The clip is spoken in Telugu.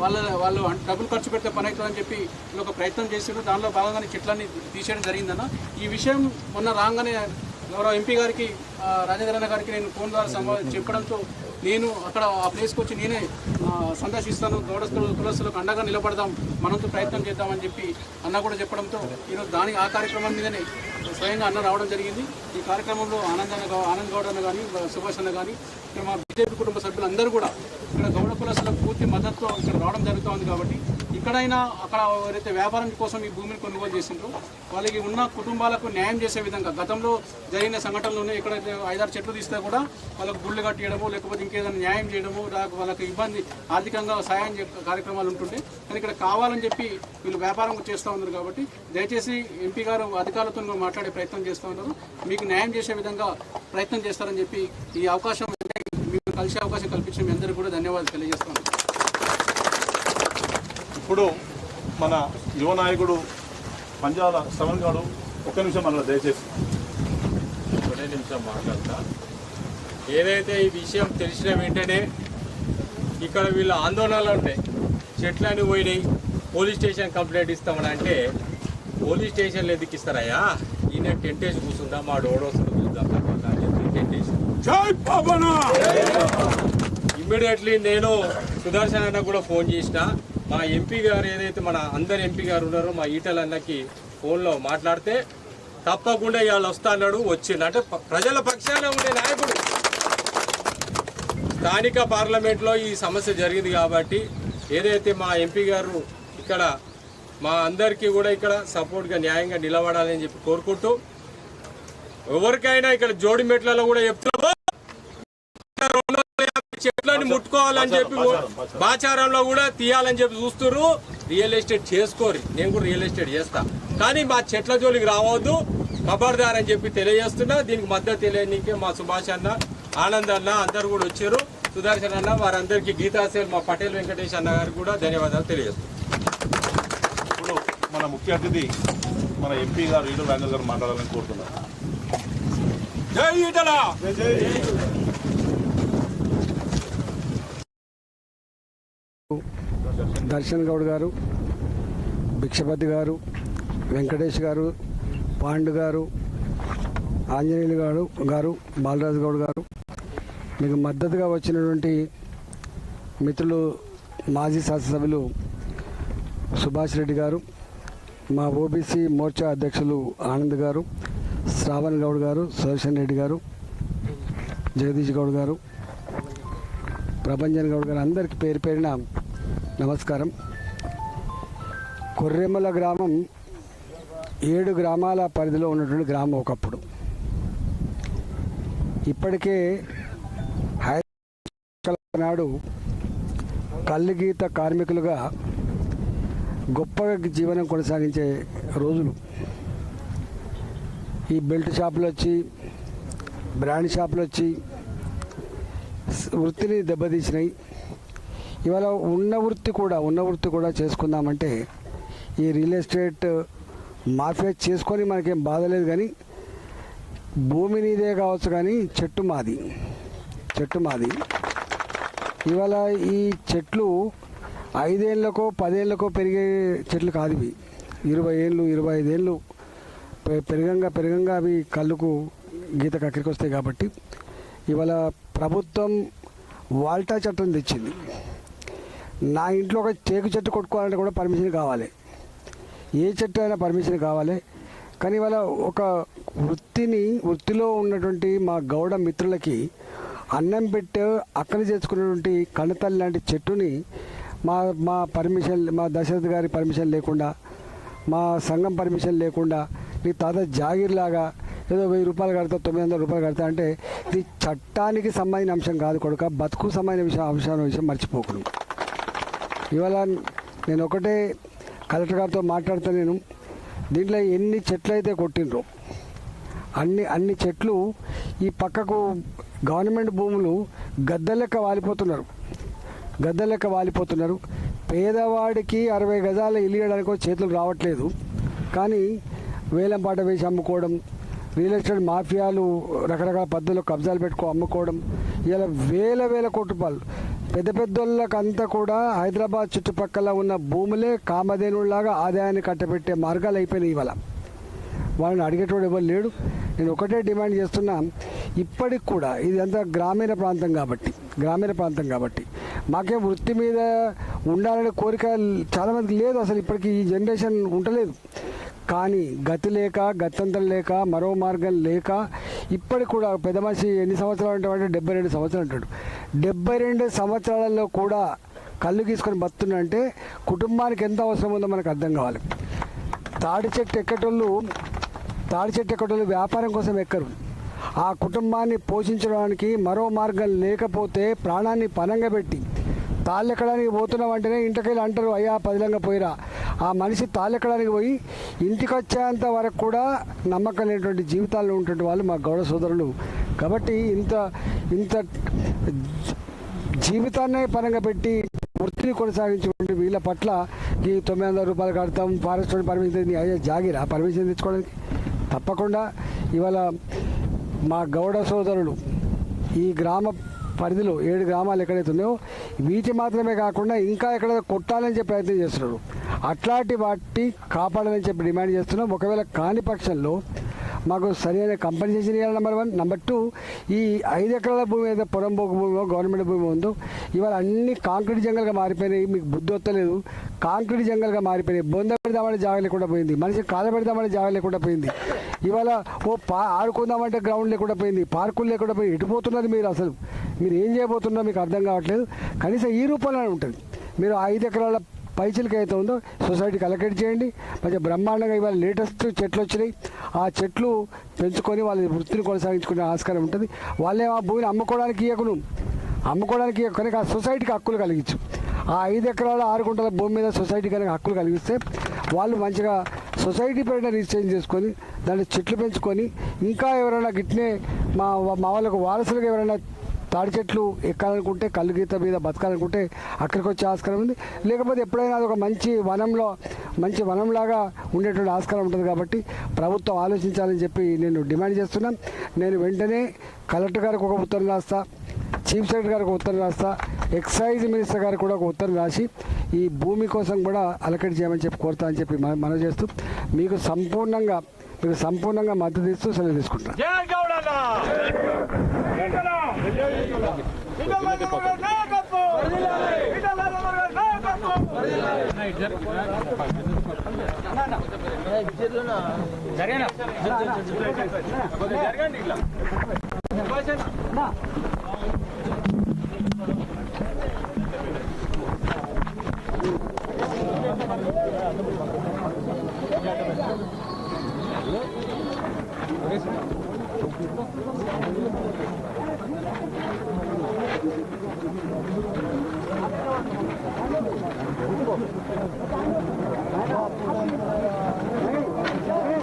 వాళ్ళ వాళ్ళు డబ్బులు ఖర్చు పెడితే పని అవుతుందని చెప్పి ఒక ప్రయత్నం చేసారు దానిలో భాగంగానే చెట్లన్నీ తీసేయడం జరిగిందన్న. ఈ విషయం మొన్న రాగానే గౌరవ ఎంపీ గారికి రాజేంద్రన్న గారికి నేను ఫోన్ ద్వారా సంవా చెప్పడంతో నేను అక్కడ ఆ ప్లేస్కి వచ్చి నేనే సందర్శిస్తాను. గౌడస్తులు కులస్తులకు అండగా నిలబడదాం. మనంతో ప్రయత్నం చేద్దామని చెప్పి అన్న కూడా చెప్పడంతో ఈరోజు దాని ఆ కార్యక్రమం మీదనే స్వయంగా అన్న రావడం జరిగింది. ఈ కార్యక్రమంలో ఆనంద్ అన్న ఆనంద్ గౌడ్ అన్న కానీ సుభాష్ అన్న కానీ మా బీజేపీ కుటుంబ సభ్యులందరూ కూడా ఇక్కడ గౌడ కులస్తులకు పూర్తి మద్దతుతో ఇక్కడ రావడం జరుగుతోంది కాబట్టి ఇక్కడైనా అక్కడ ఎవరైతే వ్యాపారం కోసం ఈ భూమిని కొనుగోలు చేసిండ్రో వాళ్ళకి ఉన్న కుటుంబాలకు న్యాయం చేసే విధంగా గతంలో జరిగిన సంఘటనలు ఎక్కడైతే ఐదారు చెట్లు తీస్తే కూడా వాళ్ళకు గుళ్ళు కట్టియడము లేకపోతే ఇంకేదైనా న్యాయం చేయడము వాళ్ళకి ఇబ్బంది ఆర్థికంగా సహాయం కార్యక్రమాలు ఉంటుండే. కానీ ఇక్కడ కావాలని చెప్పి వీళ్ళు వ్యాపారం చేస్తూ ఉన్నారు కాబట్టి దయచేసి ఎంపీ గారు అధికారులతో మాట్లాడే ప్రయత్నం చేస్తూ ఉన్నారు. మీకు న్యాయం చేసే విధంగా ప్రయత్నం చేస్తారని చెప్పి ఈ అవకాశం కలిసే అవకాశం కల్పించిన మీ అందరికీ కూడా ధన్యవాదాలు తెలియజేస్తున్నాను. ఇప్పుడు మన యువ నాయకుడు పంజాల శ్రవణ్ గారు ఒక్క నిమిషం మన దయచేసి. ఒకటే నిమిషం మాట్లాడతా. ఏదైతే ఈ విషయం తెలిసిన వెంటనే ఇక్కడ వీళ్ళ ఆందోళనలు ఉంటాయి చెట్లని పోయినాయి. పోలీస్ స్టేషన్ కంప్లైంట్ ఇస్తామని అంటే పోలీస్ స్టేషన్లో ఎందుకు ఇస్తారయ్యా? ఈయన టెంట్ వేసి కూర్చుందా? మా డోడోసులు చూద్దాం అని చెప్పి టెంట్ వేసి ఇమ్మీడియట్లీ నేను సుదర్శన్ అన్న కూడా ఫోన్ చేసిన. మా ఎంపీ గారు ఏదైతే మన అందరు ఎంపీ గారు ఉన్నారో మా ఈటల అన్నకి ఫోన్లో మాట్లాడితే తప్పకుండా ఇవాళ వస్తా అన్నాడు వచ్చిండు. అంటే ప్రజల పక్షాన ఉండే నాయకుడు. స్థానిక పార్లమెంట్లో ఈ సమస్య జరిగింది కాబట్టి ఏదైతే మా ఎంపీ గారు ఇక్కడ మా అందరికీ కూడా ఇక్కడ సపోర్ట్గా న్యాయంగా నిలబడాలని చెప్పి కోరుకుంటూ ఎవరికైనా ఇక్కడ జోడిమెట్లలో కూడా చెప్తున్నాము ముట్టుకోవాలని చెప్పి బాచారంలో కూడా తీయాలని చెప్పి చూస్తున్నారు రియల్ ఎస్టేట్ చేసుకోరు. నేను కూడా రియల్ ఎస్టేట్ చేస్తా. కానీ మా చెట్ల జోలికి రావద్దు. ఖబర్దార్ అని చెప్పి తెలియజేస్తున్నా. దీనికి మద్దతు తెలియనీకే మా సుభాష్ అన్న ఆనంద్ అన్న అందరు కూడా వచ్చారు. సుదర్శన్ అన్న వారందరికీ గీతాసేల్ మా పటేల్ వెంకటేష్ అన్న గారికి కూడా ధన్యవాదాలు తెలియజేస్తున్నాను ఇప్పుడు మన ముఖ్య అతిథి మన ఎంపీ గారు ఈడు రాజేంద్ర గారు మాట్లాడాలని కోరుతున్నారు. జై ఈటలా! దర్శన్ గౌడ్ గారు భిక్షపతి గారు వెంకటేష్ గారు పాండు గారు ఆంజనేయులు గారు గారు బాలరాజు గౌడ్ గారు. మీకు మద్దతుగా వచ్చినటువంటి మిత్రులు మాజీ శాసనసభ్యులు సుభాష్ రెడ్డి గారు మా ఓబీసీ మోర్చా అధ్యక్షులు ఆనంద్ గారు శ్రావణ్ గౌడ్ గారు సుదర్శన్ రెడ్డి గారు జగదీష్ గౌడ్ గారు ప్రభంజన్ గౌడ్ గారు అందరికీ పేరు పేరిన నమస్కారం. కొర్రెమ్మల గ్రామం ఏడు గ్రామాల పరిధిలో ఉన్నటువంటి గ్రామం ఒకప్పుడు. ఇప్పటికే హైదరాబాద్ నాడు కల్లుగీత కార్మికులుగా గొప్పగా జీవనం కొనసాగించే రోజులు. ఈ బెల్ట్ షాపులు వచ్చి బ్రాండ్ షాపులు వచ్చి వృత్తిని దెబ్బతీసినాయి. ఇవాళ ఉన్న వృత్తి కూడా ఉన్న వృత్తి కూడా చేసుకుందామంటే ఈ రియల్ ఎస్టేట్ మాఫియా చేసుకొని మనకేం బాధ లేదు కానీ భూమి నీదే కావచ్చు కానీ చెట్టు మాది. చెట్టు మాది. ఇవాళ ఈ చెట్లు ఐదేళ్ళకో పదేళ్ళకో పెరిగే చెట్లు కాదు ఇవి. ఇరవై ఏళ్ళు ఇరవై ఐదేళ్ళు పెరగంగా పెరగంగా అవి కళ్ళుకు గీత కక్కరికి వస్తాయి కాబట్టి ఇవాళ ప్రభుత్వం వాల్టా చట్టం తెచ్చింది. నా ఇంట్లో ఒక టేకు చెట్టు కొట్టుకోవాలంటే కూడా పర్మిషన్ కావాలి. ఏ చెట్టు అయినా పర్మిషన్ కావాలి. కానీ ఇవాళ ఒక వృత్తిని వృత్తిలో ఉన్నటువంటి మా గౌడ మిత్రులకి అన్నం పెట్టే అక్కడి చేసుకున్నటువంటి కణతల్లి లాంటి చెట్టుని మా మా పర్మిషన్ మా దశరథ్ గారి పర్మిషన్ లేకుండా మా సంఘం పర్మిషన్ లేకుండా నీ తాత జాగీర్లాగా ఏదో వెయ్యి రూపాయలు కడతా తొమ్మిది వందల రూపాయలు కడతా అంటే ఇది చట్టానికి సంబంధించిన అంశం కాదు కొడుక. బతుకు సంబంధించిన విషయం అంశం విషయం మర్చిపోకుండా ఇవాళ నేను ఒకటే కలెక్టర్ గారితో మాట్లాడుతా నేను దీంట్లో ఎన్ని చెట్లు అయితే కొట్టిండ్రో అన్ని అన్ని చెట్లు ఈ పక్కకు గవర్నమెంట్ భూములు గద్ద లెక్క వాలిపోతున్నారు. గద్ద లెక్క వాలిపోతున్నారు. పేదవాడికి అరవై గజాల ఇల్లియడానికి చేతులు రావట్లేదు. కానీ వేలం పాట వేసి అమ్ముకోవడం రియల్ ఎస్టేట్ మాఫియాలు రకరకాల పద్ధతుల్లో కబ్జాలు పెట్టుకో అమ్ముకోవడం ఇలా వేల వేల కోట్ల రూపాయలు పెద్ద పెద్దోళ్ళకంతా కూడా హైదరాబాద్ చుట్టుపక్కల ఉన్న భూములే కామధేనులాగా ఆదాయాన్ని కట్టబెట్టే మార్గాలు అయిపోయినాయి ఇవాళ. వాళ్ళని అడిగేటోడు ఎవరు లేడు. నేను ఒకటే డిమాండ్ చేస్తున్నా ఇప్పటికి కూడా ఇది అంతా గ్రామీణ ప్రాంతం కాబట్టి గ్రామీణ ప్రాంతం కాబట్టి మాకే వృత్తి మీద ఉండాలనే కోరిక చాలామందికి లేదు అసలు ఇప్పటికి ఈ జనరేషన్ ఉండలేదు. కానీ గతి లేక గత్యంతరం లేక మరో మార్గం లేక ఇప్పటికి కూడా పెద్ద మనిషి ఎన్ని సంవత్సరాలు అంటే డెబ్బై రెండు సంవత్సరాలు అంటాడు డెబ్బై రెండు సంవత్సరాలలో కూడా కళ్ళు గీసుకొని బతున్నంటే కుటుంబానికి ఎంత అవసరం ఉందో మనకు అర్థం కావాలి. తాడి చెట్టు ఎక్కటోళ్ళు తాడి చెట్టు ఎక్కటోళ్ళు వ్యాపారం కోసం ఎక్కరు. ఆ కుటుంబాన్ని పోషించడానికి మరో మార్గం లేకపోతే ప్రాణాన్ని పనంగా పెట్టి తాళ్ళెక్కడానికి పోతున్నాం అంటేనే ఇంటికెళ్ళి అంటారు అయ్యా పదిలంగా పోయిరా. ఆ మనిషి తాళ్ళెక్కడానికి పోయి ఇంటికి వచ్చేంత వరకు కూడా నమ్మకం లేనటువంటి జీవితాల్లో ఉన్నటువంటి వాళ్ళు మా గౌడ సోదరులు. కాబట్టి ఇంత ఇంత జీవితాన్నే పరంగా పెట్టి వృత్తిని కొనసాగించుకుంటే వీళ్ళ పట్ల ఈ తొమ్మిది వందల రూపాయలు కడతాం ఫారెస్ట్ పర్మిషన్ అయ్యే జాగిరా పర్మిషన్ తెచ్చుకోవడానికి. తప్పకుండా ఇవాళ మా గౌడ సోదరులు ఈ గ్రామ పరిధిలో ఏడు గ్రామాలు ఎక్కడైతే ఉన్నాయో వీటి మాత్రమే కాకుండా ఇంకా ఎక్కడ కొట్టాలని చెప్పి ప్రయత్నం చేస్తున్నారు అట్లాంటి వాటి కాపాడాలని చెప్పి డిమాండ్ చేస్తున్నాం. ఒకవేళ కాని పక్షంలో మాకు సరైన కంపెన్సేషన్ ఇవ్వాలి నెంబర్ వన్ నెంబర్ టూ ఈ ఐదు ఎకరాల భూమి ఏదో పొరంబోకు భూమి గవర్నమెంట్ భూమి ఉందో ఇవాళ అన్ని కాంక్రీట్ జంగల్గా మారిపోయినాయి. మీకు బుద్ధి వస్తలేదు. కాంక్రీట్ జంగల్గా మారిపోయినాయి. బొంద పెడదామని జాగా లేకుండా పోయింది. మనిషి కాల పెడదామని జాగా లేకుండా పోయింది. ఇవాళ ఓ పా ఆడుకుందామంటే గ్రౌండ్ లేకుండా పోయింది. పార్కులు లేకుండా పోయి ఎటు పోతున్నది మీరు అసలు? మీరు ఏం చేయబోతున్నారో మీకు అర్థం కావట్లేదు. కనీసం ఈ రూపంలోనే ఉంటుంది. మీరు ఐదు ఎకరాల పైసలకి అయితే ఉందో సొసైటీకి అలకేట్ చేయండి. మంచిగా బ్రహ్మాండంగా ఇవాళ లేటెస్ట్ చెట్లు వచ్చినాయి. ఆ చెట్లు పెంచుకొని వాళ్ళ వృత్తిని కొనసాగించుకునే ఆస్కారం ఉంటుంది. వాళ్ళే ఆ భూమిని అమ్ముకోవడానికి ఇవ్వకును అమ్ముకోవడానికి కనుక ఆ సొసైటీకి హక్కులు కలిగించు. ఆ ఐదు ఎకరాల ఆరు గుంటల భూమి మీద సొసైటీ కనుక హక్కులు కలిగిస్తే వాళ్ళు మంచిగా సొసైటీ పైన రిజిస్ట్రేషన్ చేసుకొని దాన్ని చెట్లు పెంచుకొని ఇంకా ఎవరైనా గిట్నే మా మా వాళ్ళకు వారసులుగా ఎవరైనా తాడి చెట్లు ఎక్కాలనుకుంటే కళ్ళు గీత మీద బతకాలనుకుంటే అక్కడికి వచ్చే ఆస్కారం ఉంది. లేకపోతే ఎప్పుడైనా అది ఒక మంచి వనంలో మంచి వనంలాగా ఉండేటువంటి ఆస్కారం ఉంటుంది కాబట్టి ప్రభుత్వం ఆలోచించాలని చెప్పి నేను డిమాండ్ చేస్తున్నాను నేను వెంటనే కలెక్టర్ గారికి ఒక ఉత్తరం రాస్తా చీఫ్ సెక్రటరీ గారికి ఒక ఉత్తరం రాస్తా ఎక్సైజ్ మినిస్టర్ గారికి కూడా ఒక ఉత్తరం రాసి ఈ భూమి కోసం కూడా అలకడి చేయమని చెప్పి కోరుతా అని చెప్పి మన- చేస్తూ మీకు సంపూర్ణంగా మీకు సంపూర్ణంగా మద్దతు ఇస్తూ సెలవు తీసుకుంటాను జరగండి ఇట్లా